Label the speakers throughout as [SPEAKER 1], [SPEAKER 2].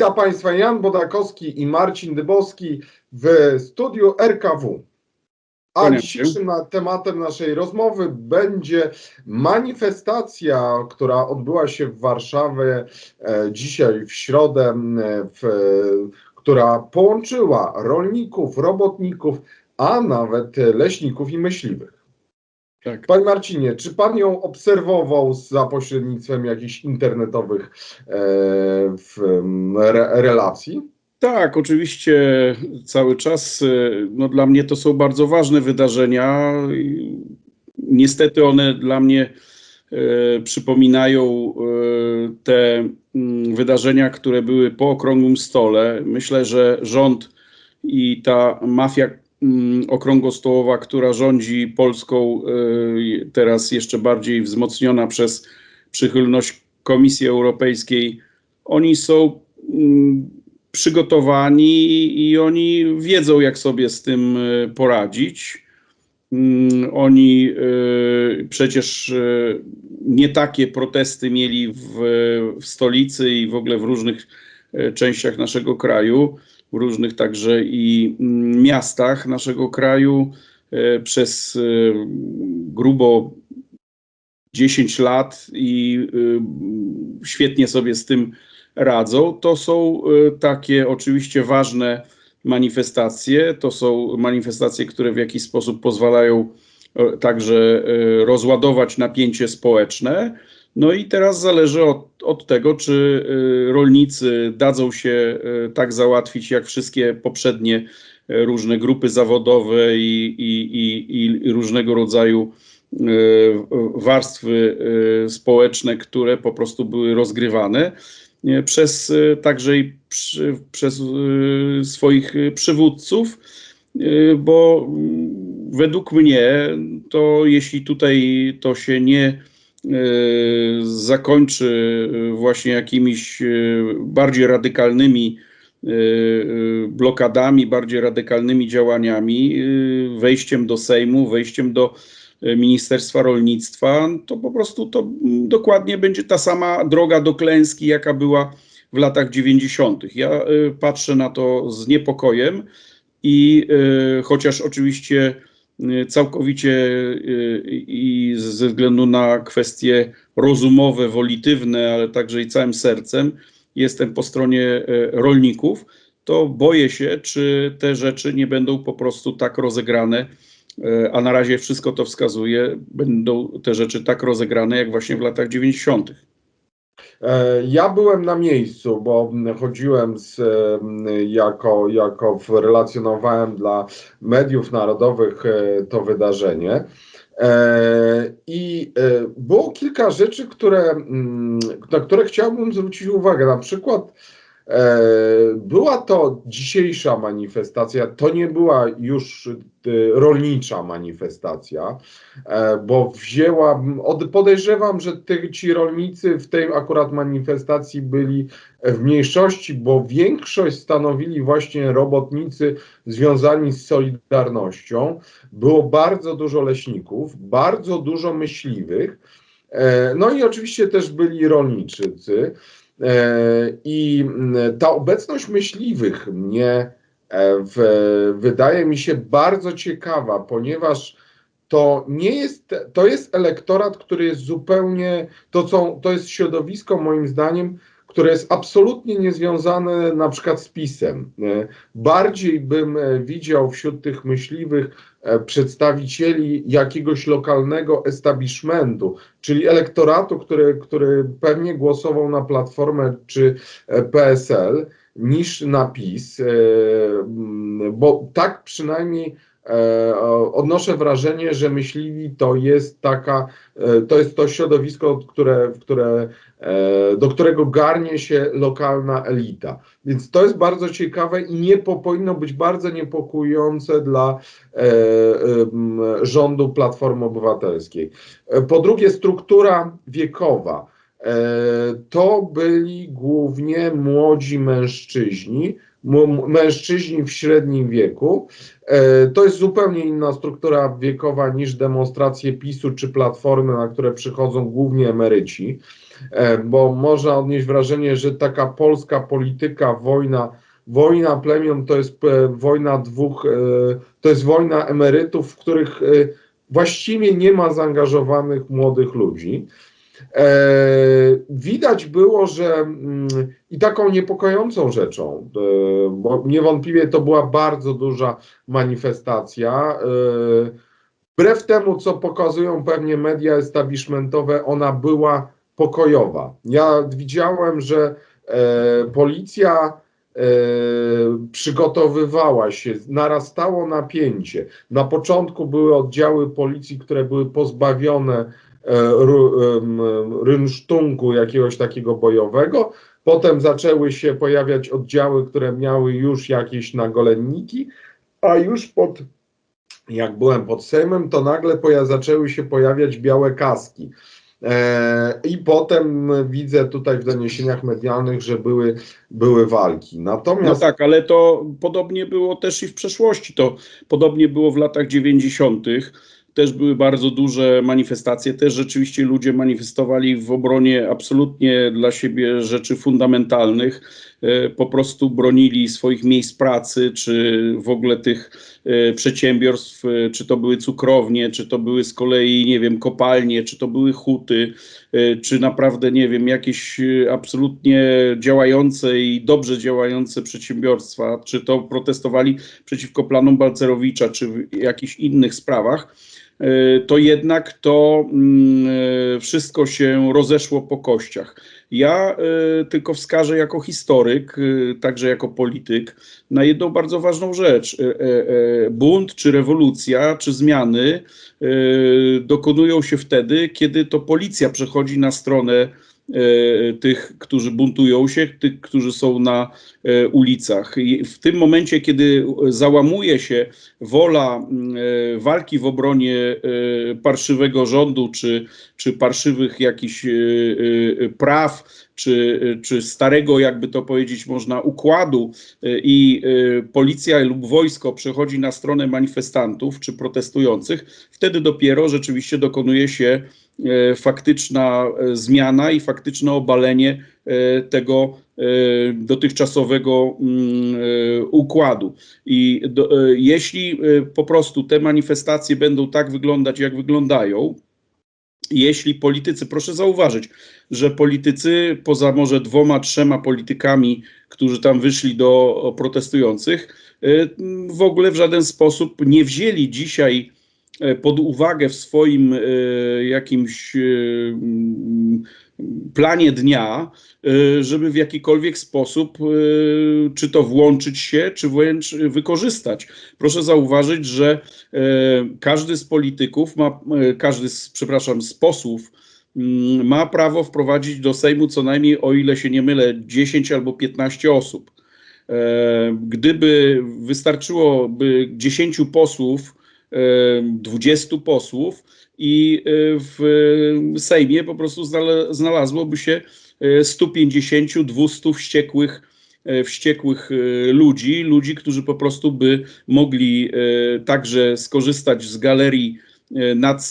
[SPEAKER 1] Witam Państwa Jan Bodakowski i Marcin Dybowski w studiu RKW. A dzisiejszym na- tematem naszej rozmowy będzie manifestacja, która odbyła się w Warszawie e, dzisiaj w środę, w, która połączyła rolników, robotników, a nawet leśników i myśliwych.
[SPEAKER 2] Tak.
[SPEAKER 1] Panie Marcinie, czy pan ją obserwował za pośrednictwem jakichś internetowych e, w, m, re, relacji?
[SPEAKER 2] Tak, oczywiście cały czas. y, No, dla mnie to są bardzo ważne wydarzenia. Niestety one dla mnie y, przypominają y, te mm, wydarzenia, które były po okrągłym stole. Myślę, że rząd i ta mafia okrągłostołowa, która rządzi Polską, y, teraz jeszcze bardziej wzmocniona przez przychylność Komisji Europejskiej, oni są mm, przygotowani i oni wiedzą, jak sobie z tym y, poradzić. Mm, Oni y, przecież nie takie protesty mieli w, w stolicy i w ogóle w różnych częściach naszego kraju, różnych także i mm, miastach naszego kraju y, przez y, grubo 10 lat i y, świetnie sobie z tym radzą. To są takie oczywiście ważne manifestacje. To są manifestacje, które w jakiś sposób pozwalają także rozładować napięcie społeczne. No i teraz zależy od, od tego, czy y, rolnicy dadzą się y, tak załatwić, jak wszystkie poprzednie y, różne grupy zawodowe i, i, i, i różnego rodzaju warstwy społeczne, które po prostu były rozgrywane przez także i przy, przez swoich przywódców, bo mm, według mnie to jeśli tutaj to się nie zakończy y, właśnie jakimiś y, bardziej radykalnymi y, blokadami, bardziej radykalnymi działaniami, wejściem do Sejmu, wejściem do Ministerstwa Rolnictwa, to po prostu to dokładnie będzie ta sama droga do klęski, jaka była w latach 90. Ja patrzę na to z niepokojem i chociaż oczywiście całkowicie y, i ze względu na kwestie rozumowe, wolitywne, ale także i całym sercem jestem po stronie y, rolników, to boję się, czy te rzeczy nie będą po prostu tak rozegrane, a na razie wszystko to wskazuje, będą te rzeczy tak rozegrane jak właśnie w latach 90.
[SPEAKER 1] E, Ja byłem na miejscu, bo m, chodziłem z, m, jako, jako relacjonowałem dla mediów narodowych e, to wydarzenie. E, I było kilka rzeczy, które, mm, na które chciałbym zwrócić uwagę. Na przykład była to dzisiejsza manifestacja, to nie była już e, rolnicza manifestacja. E, bo wzięła, od, podejrzewam, że ci rolnicy w tej akurat manifestacji byli w mniejszości, bo większość stanowili właśnie robotnicy związani z Solidarnością. Było bardzo dużo leśników, bardzo dużo myśliwych, e, no i oczywiście też byli rolniczycy. I mm, ta obecność myśliwych mnie e, w, wydaje mi się bardzo ciekawa, ponieważ to nie jest, to jest elektorat, który jest zupełnie, to, są, to jest środowisko moim zdaniem, które jest absolutnie niezwiązane na przykład z PiSem. E, Bardziej bym e, widział wśród tych myśliwych e, przedstawicieli jakiegoś lokalnego establishmentu, czyli elektoratu, który, który pewnie głosował na Platformę czy PSL, niż na PiS, bo tak przynajmniej odnoszę wrażenie, że myśliwi to jest taka, e, to jest to środowisko, które, które, e, do którego garnie się lokalna elita. Więc to jest bardzo ciekawe i nie po, powinno być bardzo niepokojące dla e, rządu Platformy Obywatelskiej. E, Po drugie, struktura wiekowa. E, To byli głównie młodzi mężczyźni, mężczyźni w średnim wieku. E, To jest zupełnie inna struktura wiekowa niż demonstracje PiSu czy Platformy, na które przychodzą głównie emeryci, E, bo można odnieść wrażenie, że taka polska polityka, wojna, wojna plemion to jest e, wojna dwóch, to jest wojna emerytów, w których właściwie nie ma zaangażowanych młodych ludzi. E, widać było, że mm, i taką niepokojącą rzeczą, e, bo niewątpliwie to była bardzo duża manifestacja. e, Wbrew temu, co pokazują pewnie media establishmentowe, ona była pokojowa. Ja widziałem, że policja przygotowywała się, narastało napięcie. Na początku były oddziały policji, które były pozbawione rynsztunku jakiegoś takiego bojowego. Potem zaczęły się pojawiać oddziały, które miały już jakieś nagolenniki, a już pod, jak byłem pod Sejmem, to nagle poja- zaczęły się pojawiać białe kaski. E, I potem widzę tutaj w doniesieniach medialnych, że były, były walki.
[SPEAKER 2] No
[SPEAKER 1] Natomiast
[SPEAKER 2] tak, ale to podobnie było też i w przeszłości. To podobnie było w latach 90. Też były bardzo duże manifestacje. Też rzeczywiście ludzie manifestowali w obronie absolutnie dla siebie rzeczy fundamentalnych. E, Po prostu bronili swoich miejsc pracy, czy w ogóle tych e, przedsiębiorstw, e, czy to były cukrownie, czy to były z kolei, nie wiem, kopalnie, czy to były huty, czy naprawdę, nie wiem, jakieś absolutnie działające i dobrze działające przedsiębiorstwa, czy to protestowali przeciwko planom Balcerowicza, czy w jakichś innych sprawach, to jednak to mm, e, wszystko się rozeszło po kościach. Ja e, tylko wskażę jako historyk, e, także jako polityk, na jedną bardzo ważną rzecz. E, e, e, Bunt, czy rewolucja, czy zmiany e, dokonują się wtedy, kiedy to policja przechodzi na stronę e, tych, którzy buntują się, tych, którzy są na e, ulicach. I w tym momencie, kiedy załamuje się wola e, walki w obronie e, parszywego rządu, czy, czy parszywych jakichś e, e, praw, czy, czy starego, jakby to powiedzieć można, układu e, i e, policja lub wojsko przechodzi na stronę manifestantów czy protestujących, wtedy dopiero rzeczywiście dokonuje się e, faktyczna e, zmiana i faktyczne obalenie e, tego e, dotychczasowego mm, e, układu. I do, e, jeśli e, po prostu te manifestacje będą tak wyglądać, jak wyglądają, jeśli politycy, proszę zauważyć, że politycy, poza może dwoma, trzema politykami, którzy tam wyszli do protestujących, e, w ogóle w żaden sposób nie wzięli dzisiaj e, pod uwagę w swoim e, jakimś e, mm, planie dnia, e, żeby w jakikolwiek sposób, e, czy to włączyć się, czy wręcz wykorzystać. Proszę zauważyć, że e, każdy z polityków ma, e, każdy z, przepraszam, z posłów mm, ma prawo wprowadzić do Sejmu co najmniej, o ile się nie mylę, 10 albo 15 osób. E, Gdyby wystarczyłoby 10 posłów, e, 20 posłów i e, w Sejmie po prostu znalazłoby się e, 150-200 wściekłych, e, wściekłych ludzi, ludzi, którzy po prostu by mogli także skorzystać z galerii nad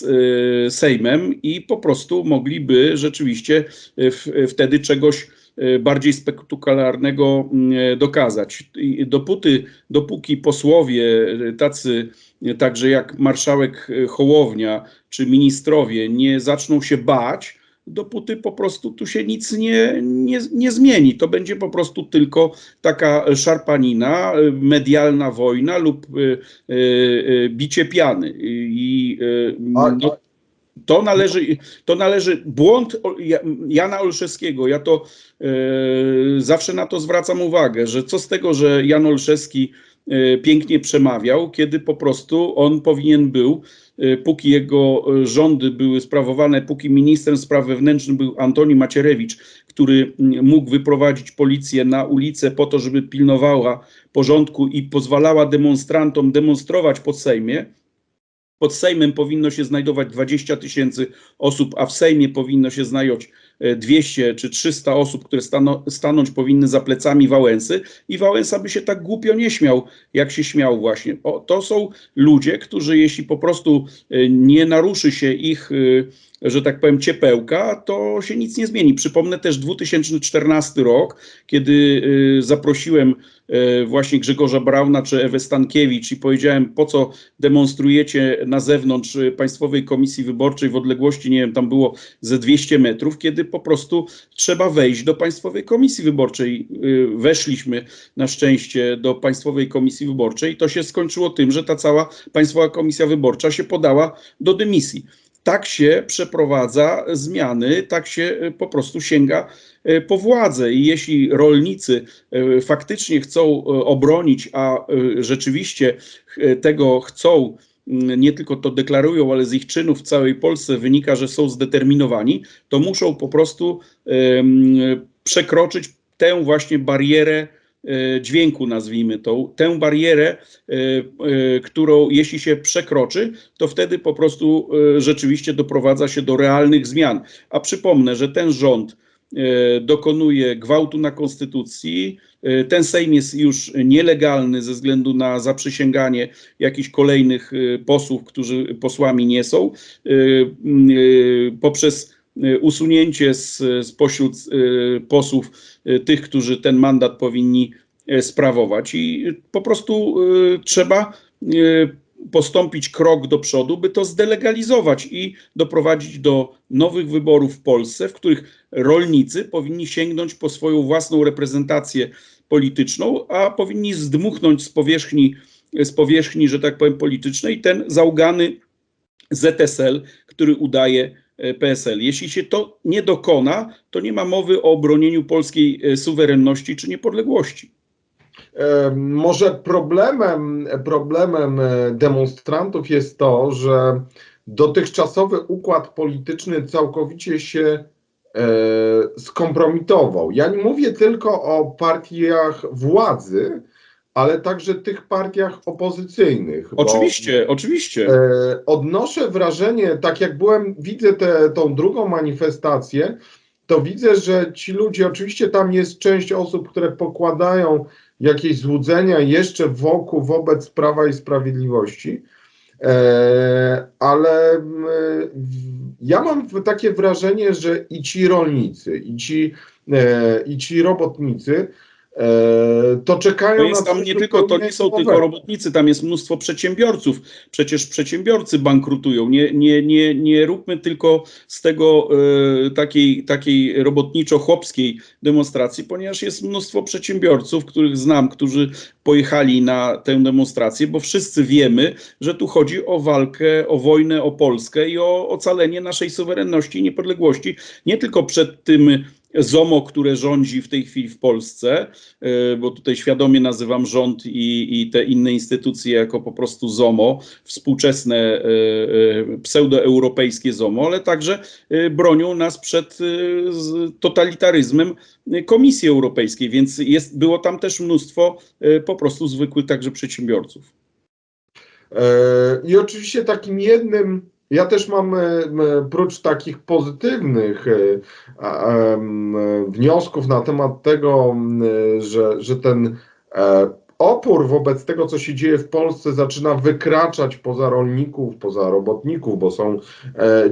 [SPEAKER 2] Sejmem i po prostu mogliby rzeczywiście wtedy czegoś bardziej spektakularnego dokazać. Dopóty, dopóki posłowie tacy także jak marszałek e, Hołownia czy ministrowie nie zaczną się bać, dopóty po prostu tu się nic nie, nie, nie zmieni. To będzie po prostu tylko taka szarpanina, e, medialna wojna lub e, e, e, bicie piany. I e, no, to należy, to należy błąd Jana Olszewskiego. Ja to zawsze na to zwracam uwagę, że co z tego, że Jan Olszewski pięknie przemawiał, kiedy po prostu on powinien był, e, póki jego e, rządy były sprawowane, póki ministrem spraw wewnętrznych był Antoni Macierewicz, który mm, mógł wyprowadzić policję na ulicę po to, żeby pilnowała porządku i pozwalała demonstrantom demonstrować pod Sejmie, pod Sejmem powinno się znajdować 20 tysięcy osób, a w Sejmie powinno się znajdować 200 czy 300 osób, które stano, stanąć powinny za plecami Wałęsy i Wałęsa by się tak głupio nie śmiał, jak się śmiał właśnie. O, to są ludzie, którzy jeśli po prostu e, nie naruszy się ich, e, że tak powiem, ciepełka, to się nic nie zmieni. Przypomnę też 2014 rok, kiedy e, zaprosiłem właśnie Grzegorza Brauna czy Ewę Stankiewicz i powiedziałem, po co demonstrujecie na zewnątrz Państwowej Komisji Wyborczej w odległości, nie wiem, tam było ze 200 metrów, kiedy po prostu trzeba wejść do Państwowej Komisji Wyborczej. Y, Weszliśmy na szczęście do Państwowej Komisji Wyborczej i to się skończyło tym, że ta cała Państwowa Komisja Wyborcza się podała do dymisji. Tak się przeprowadza zmiany, tak się y, po prostu sięga y, po władzę. I jeśli rolnicy faktycznie chcą obronić, a rzeczywiście tego chcą, nie tylko to deklarują, ale z ich czynów w całej Polsce wynika, że są zdeterminowani, to muszą po prostu przekroczyć tę właśnie barierę e, dźwięku, nazwijmy to, tę barierę, e, e, którą jeśli się przekroczy, to wtedy po prostu rzeczywiście doprowadza się do realnych zmian. A przypomnę, że ten rząd dokonuje gwałtu na konstytucji. E, Ten Sejm jest już nielegalny ze względu na zaprzysięganie jakichś kolejnych e, posłów, którzy posłami nie są, e, e, poprzez e, usunięcie z, spośród e, posłów e, tych, którzy ten mandat powinni e, sprawować. I po prostu e, trzeba e, postąpić krok do przodu, by to zdelegalizować i doprowadzić do nowych wyborów w Polsce, w których rolnicy powinni sięgnąć po swoją własną reprezentację polityczną, a powinni zdmuchnąć z powierzchni, z powierzchni, że tak powiem, politycznej ten załgany ZSL, który udaje e, PSL. Jeśli się to nie dokona, to nie ma mowy o obronieniu polskiej e, suwerenności czy niepodległości.
[SPEAKER 1] Może problemem, problemem e, demonstrantów jest to, że dotychczasowy układ polityczny całkowicie się e, skompromitował. Ja nie mówię tylko o partiach władzy, ale także tych partiach opozycyjnych.
[SPEAKER 2] Oczywiście, oczywiście.
[SPEAKER 1] E, odnoszę wrażenie, tak jak byłem, widzę tę tą drugą manifestację, to widzę, że ci ludzie, oczywiście tam jest część osób, które pokładają jakieś złudzenia jeszcze wokół, wobec Prawa i Sprawiedliwości, e, ale w- ja mam takie wrażenie, że i ci rolnicy, i ci, e, i ci robotnicy, e, to czekają
[SPEAKER 2] To jest tam nie tylko, to nie są tylko robotnicy, tam jest mnóstwo przedsiębiorców. Przecież przedsiębiorcy bankrutują. Nie, nie, nie, nie róbmy tylko z tego e, takiej, takiej robotniczo-chłopskiej demonstracji, ponieważ jest mnóstwo przedsiębiorców, których znam, którzy pojechali na tę demonstrację, bo wszyscy wiemy, że tu chodzi o walkę, o wojnę o Polskę i o ocalenie naszej suwerenności i niepodległości, nie tylko przed tym ZOMO, które rządzi w tej chwili w Polsce, e, bo tutaj świadomie nazywam rząd i, i te inne instytucje jako po prostu ZOMO, współczesne e, e, pseudoeuropejskie ZOMO, ale także bronią nas przed totalitaryzmem Komisji Europejskiej, więc jest, było tam też mnóstwo po prostu zwykłych także przedsiębiorców.
[SPEAKER 1] I oczywiście takim jednym, ja też mam, e, prócz takich pozytywnych e, wniosków na temat tego, że, że ten e, opór wobec tego, co się dzieje w Polsce, zaczyna wykraczać poza rolników, poza robotników, bo są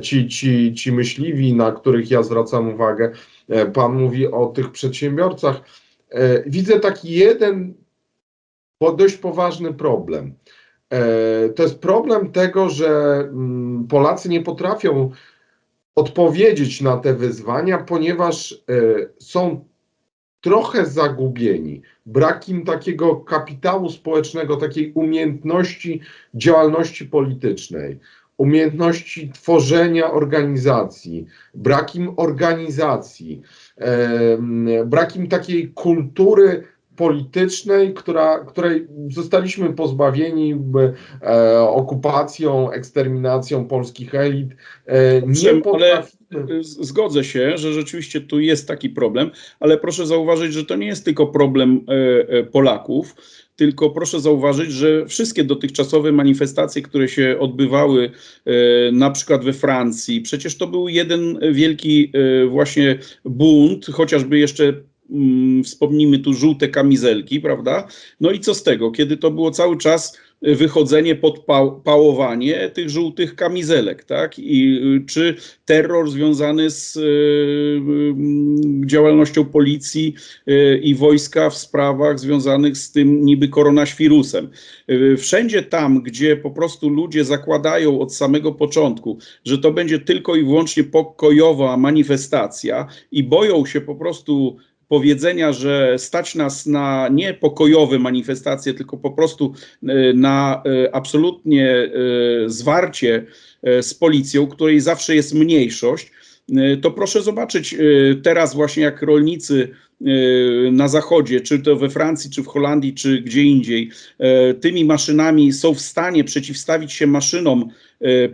[SPEAKER 1] ci, ci, ci myśliwi, na których ja zwracam uwagę. Pan mówi o tych przedsiębiorcach. Widzę taki jeden dość poważny problem. E, To jest problem tego, że mm, Polacy nie potrafią odpowiedzieć na te wyzwania, ponieważ e, są trochę zagubieni. Brak im takiego kapitału społecznego, takiej umiejętności działalności politycznej, umiejętności tworzenia organizacji, brak im organizacji, em, brak im takiej kultury politycznej, która, której zostaliśmy pozbawieni e, okupacją, eksterminacją polskich elit. E, nie
[SPEAKER 2] ale-
[SPEAKER 1] potrafi,
[SPEAKER 2] z- zgodzę się, że rzeczywiście tu jest taki problem, ale proszę zauważyć, że to nie jest tylko problem e, e, Polaków, tylko proszę zauważyć, że wszystkie dotychczasowe manifestacje, które się odbywały e, na przykład we Francji, przecież to był jeden wielki e, właśnie bunt, chociażby jeszcze wspomnijmy tu żółte kamizelki, prawda? No i co z tego, kiedy to było cały czas wychodzenie pod pał- pałowanie tych żółtych kamizelek, tak? I y, czy terror związany z y, y, działalnością policji y, i wojska w sprawach związanych z tym niby koronaświrusem. Y, Wszędzie tam, gdzie po prostu ludzie zakładają od samego początku, że to będzie tylko i wyłącznie pokojowa manifestacja i boją się po prostu powiedzenia, że stać nas na nie pokojowe manifestacje, tylko po prostu e, na e, absolutnie e, zwarcie z policją, której zawsze jest mniejszość, to proszę zobaczyć teraz właśnie jak rolnicy na zachodzie, czy to we Francji, czy w Holandii, czy gdzie indziej, tymi maszynami są w stanie przeciwstawić się maszynom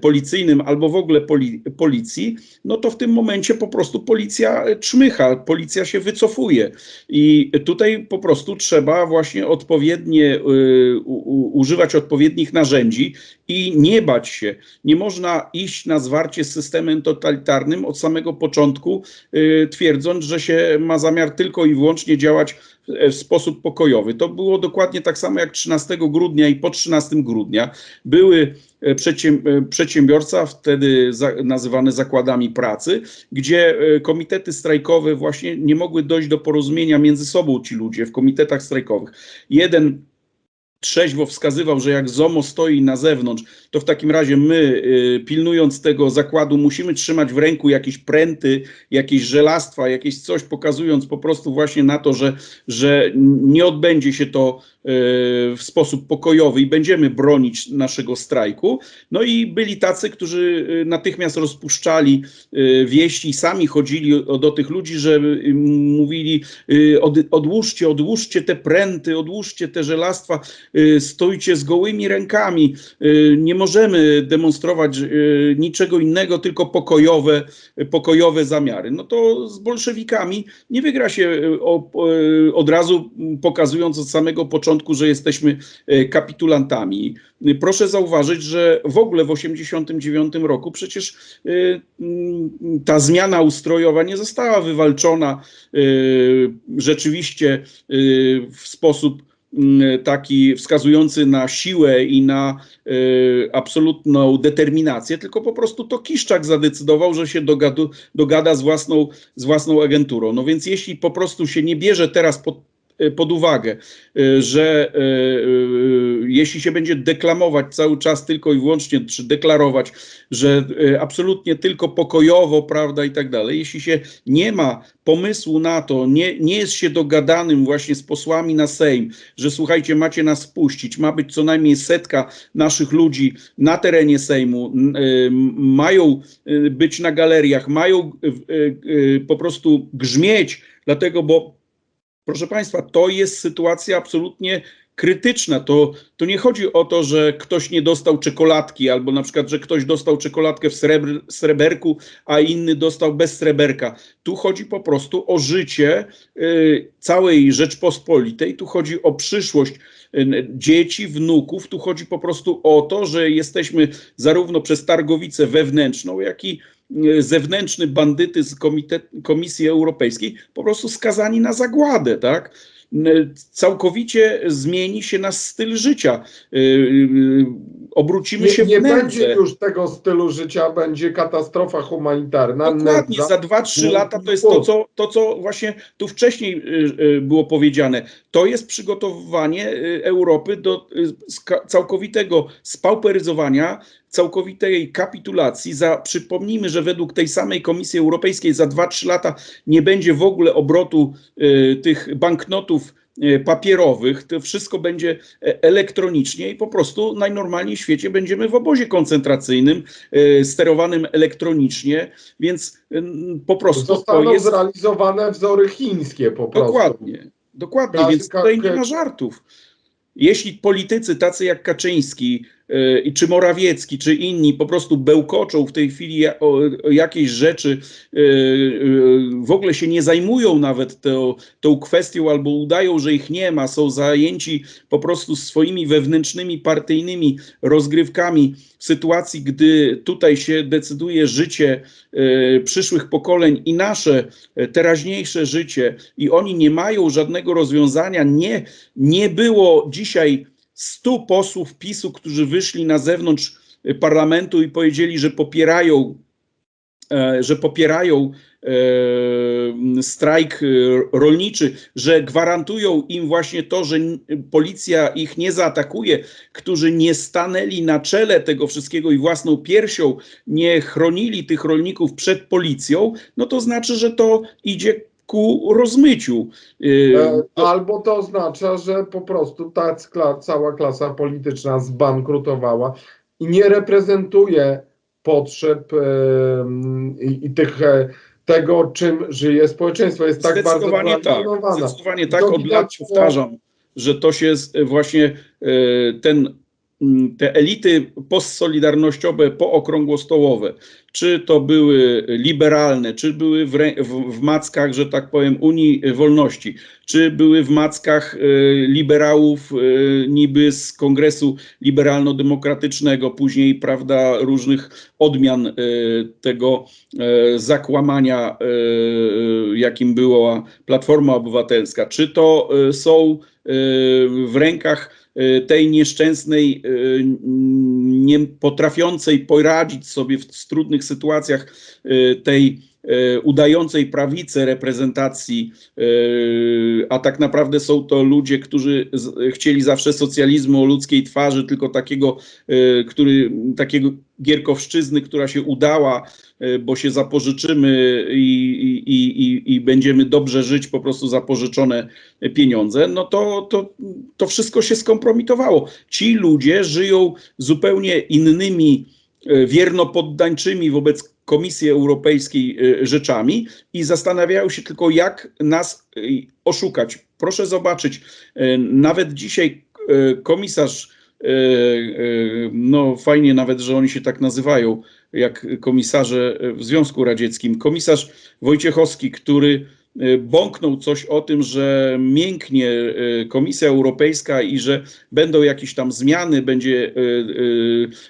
[SPEAKER 2] policyjnym albo w ogóle poli, policji, no to w tym momencie po prostu policja e, czmycha, policja się wycofuje. I tutaj po prostu trzeba właśnie odpowiednie, u, używać odpowiednich narzędzi i nie bać się. Nie można iść na zwarcie z systemem totalitarnym od samego początku, y, twierdząc, że się ma zamiar tylko i wyłącznie działać w- w sposób pokojowy. To było dokładnie tak samo jak 13 grudnia i po 13 grudnia. Były e, e, przedsiębiorca, wtedy nazywane zakładami pracy, gdzie e, komitety strajkowe właśnie nie mogły dojść do porozumienia między sobą ci ludzie w komitetach strajkowych. Jeden trzeźwo wskazywał, że jak ZOMO stoi na zewnątrz, to w takim razie my, y, pilnując tego zakładu, musimy trzymać w ręku jakieś pręty, jakieś żelastwa, jakieś coś, pokazując po prostu właśnie na to, że, że nie odbędzie się to w sposób pokojowy i będziemy bronić naszego strajku. No i byli tacy, którzy y, natychmiast rozpuszczali y, wieści i sami chodzili do tych ludzi, że y, mówili od, odłóżcie, odłóżcie te pręty, odłóżcie te żelastwa, stójcie z gołymi rękami. Nie możemy demonstrować niczego innego, tylko pokojowe, pokojowe zamiary. No to z bolszewikami nie wygra się od razu pokazując od samego początku, że jesteśmy y, kapitulantami. Proszę zauważyć, że w ogóle w 1989 roku przecież mm, ta zmiana ustrojowa nie została wywalczona y, rzeczywiście w sposób taki wskazujący na siłę i na absolutną determinację, tylko po prostu to Kiszczak zadecydował, że się dogadu, dogada z własną, z własną agenturą. No więc jeśli po prostu się nie bierze teraz pod, pod uwagę, y, że y, y, jeśli się będzie deklamować cały czas tylko i wyłącznie, czy deklarować, że y, absolutnie tylko pokojowo, prawda, i tak dalej, jeśli się nie ma pomysłu na to, nie, nie jest się dogadanym właśnie z posłami na Sejm, że słuchajcie, macie nas wpuścić, ma być co najmniej setka naszych ludzi na terenie Sejmu, y, mają y, być na galeriach, mają y, y, y, po prostu grzmieć, dlatego, bo proszę Państwa, to jest sytuacja absolutnie krytyczna. To, to nie chodzi o to, że ktoś nie dostał czekoladki, albo na przykład, że ktoś dostał czekoladkę w srebr, sreberku, a inny dostał bez sreberka. Tu chodzi po prostu o życie y, całej Rzeczpospolitej, tu chodzi o przyszłość y, dzieci, wnuków, tu chodzi po prostu o to, że jesteśmy zarówno przez targowicę wewnętrzną, jak i zewnętrzny bandytyzm Komitet, Komisji Europejskiej po prostu skazani na zagładę, tak? Całkowicie zmieni się nasz styl życia. Y, y, Obrócimy się
[SPEAKER 1] Nie, nie
[SPEAKER 2] w
[SPEAKER 1] będzie
[SPEAKER 2] nędzę.
[SPEAKER 1] już tego stylu życia, będzie katastrofa humanitarna.
[SPEAKER 2] Dokładnie,
[SPEAKER 1] nędza.
[SPEAKER 2] za 2-3
[SPEAKER 1] No,
[SPEAKER 2] lata to jest to co, to, co właśnie tu wcześniej y, było powiedziane. To jest przygotowywanie Europy do całkowitego spauperyzowania, całkowitej kapitulacji. Za, przypomnijmy, że według tej samej Komisji Europejskiej za 2-3 lata nie będzie w ogóle obrotu y, tych banknotów papierowych, to wszystko będzie e, elektronicznie i po prostu najnormalniej w świecie będziemy w obozie koncentracyjnym, y, sterowanym elektronicznie, więc po prostu to
[SPEAKER 1] Zostaną
[SPEAKER 2] jest
[SPEAKER 1] zrealizowane wzory chińskie po prostu.
[SPEAKER 2] dokładnie, dokładnie, więc tutaj nie ma żartów. Jeśli politycy tacy jak Kaczyński e, i czy Morawiecki, czy inni po prostu bełkoczą w tej chwili o, o jakieś rzeczy, e, e, w ogóle się nie zajmują nawet tą, tą kwestią albo udają, że ich nie ma, są zajęci po prostu swoimi wewnętrznymi, partyjnymi rozgrywkami w sytuacji, gdy tutaj się decyduje życie przyszłych pokoleń i nasze teraźniejsze życie i oni nie mają żadnego rozwiązania, nie, nie było dzisiaj stu posłów PiSu, którzy wyszli na zewnątrz e, parlamentu i powiedzieli, że popierają e, że popierają e, strajk e, rolniczy, że gwarantują im właśnie to, że policja ich nie zaatakuje, którzy nie stanęli na czele tego wszystkiego i własną piersią nie chronili tych rolników przed policją, no to znaczy, że to idzie ku rozmyciu. E,
[SPEAKER 1] E, Albo to oznacza, że po prostu ta cała klasa polityczna zbankrutowała i nie reprezentuje potrzeb e, i, i tych, e, tego, czym żyje społeczeństwo. Jest tak bardzo
[SPEAKER 2] tak. Zdecydowanie tak.
[SPEAKER 1] To
[SPEAKER 2] Od lat
[SPEAKER 1] po-
[SPEAKER 2] powtarzam, że to się właśnie ten, te elity postsolidarnościowe, pookrągłostołowe, czy to były liberalne, czy były w, w, w mackach, że tak powiem, Unii Wolności, czy były w mackach e, liberałów e, niby z Kongresu Liberalno-Demokratycznego, później, prawda, różnych odmian e, tego zakłamania, jakim była Platforma Obywatelska. Czy to są w rękach tej nieszczęsnej, nie potrafiącej poradzić sobie w trudnych sytuacjach tej udającej prawicę reprezentacji, e, a tak naprawdę są to ludzie, którzy chcieli zawsze socjalizmu o ludzkiej twarzy, tylko takiego, e, który, takiego gierkowszczyzny, która się udała, e, bo się zapożyczymy i, i, i, i- będziemy dobrze żyć, po prostu zapożyczone pieniądze, no to, to, to wszystko się skompromitowało. Ci ludzie żyją zupełnie innymi e, wiernopoddańczymi wobec Komisji Europejskiej e, rzeczami i zastanawiają się tylko, jak nas e, oszukać. Proszę zobaczyć, e, nawet dzisiaj komisarz, no fajnie nawet, że oni się tak nazywają, jak komisarze w Związku Radzieckim, komisarz Wojciechowski, który bąknął coś o tym, że mięknie e, Komisja Europejska i że będą jakieś tam zmiany, będzie e,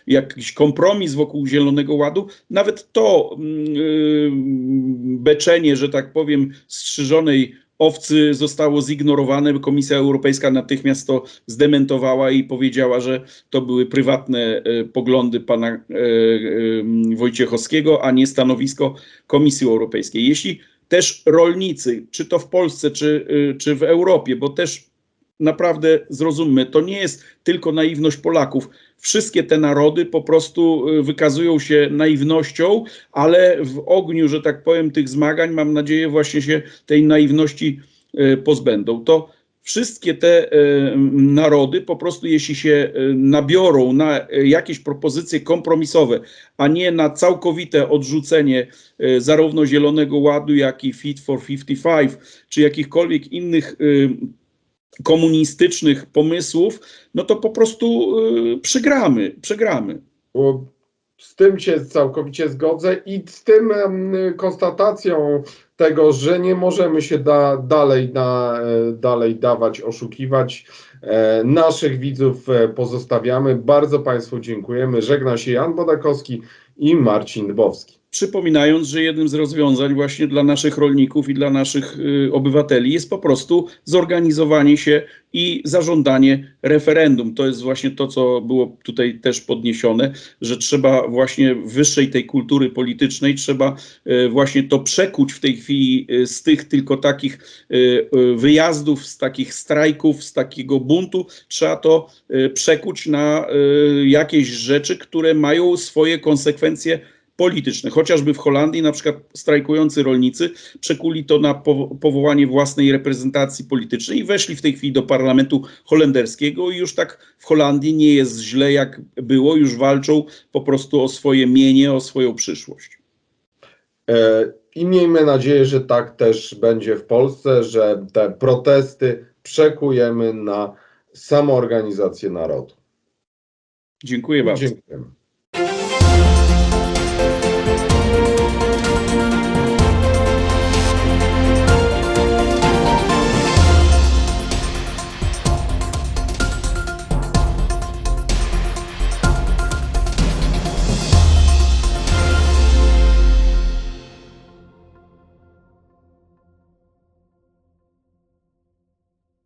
[SPEAKER 2] jakiś kompromis wokół Zielonego Ładu. Nawet to mm, beczenie, że tak powiem, strzyżonej owcy zostało zignorowane. Komisja Europejska natychmiast to zdementowała i powiedziała, że to były prywatne poglądy pana e, Wojciechowskiego, a nie stanowisko Komisji Europejskiej. Jeśli też rolnicy, czy to w Polsce, czy, y, czy w Europie, bo też naprawdę zrozummy, to nie jest tylko naiwność Polaków. Wszystkie te narody po prostu y, wykazują się naiwnością, ale w ogniu, że tak powiem, tych zmagań, mam nadzieję, właśnie się tej naiwności y, pozbędą. To wszystkie te y, narody po prostu, jeśli się y, nabiorą na y, jakieś propozycje kompromisowe, a nie na całkowite odrzucenie zarówno Zielonego Ładu, jak i Fit for 55, czy jakichkolwiek innych komunistycznych pomysłów, no to po prostu przegramy, przegramy.
[SPEAKER 1] Bo z tym się całkowicie zgodzę i z tym konstatacją tego, że nie możemy się da, dalej, na, e, dalej dawać, oszukiwać. E, naszych widzów e, pozostawiamy. Bardzo Państwu dziękujemy. Żegna się Jan Bodakowski i Marcin Dbowski.
[SPEAKER 2] Przypominając, że jednym z rozwiązań właśnie dla naszych rolników i dla naszych y, obywateli jest po prostu zorganizowanie się i zażądanie referendum. To jest właśnie to, co było tutaj też podniesione, że trzeba właśnie wyższej tej kultury politycznej, trzeba y, właśnie to przekuć w tej chwili y, z tych tylko takich wyjazdów, z takich strajków, z takiego buntu, trzeba to przekuć na jakieś rzeczy, które mają swoje konsekwencje polityczne. Chociażby w Holandii na przykład strajkujący rolnicy przekuli to na powo- powołanie własnej reprezentacji politycznej i weszli w tej chwili do parlamentu holenderskiego i już tak w Holandii nie jest źle jak było, już walczą po prostu o swoje mienie, o swoją przyszłość.
[SPEAKER 1] E, I miejmy nadzieję, że tak też będzie w Polsce, że te protesty przekujemy na samoorganizację narodu.
[SPEAKER 2] Dziękuję bardzo.
[SPEAKER 1] Dziękujemy.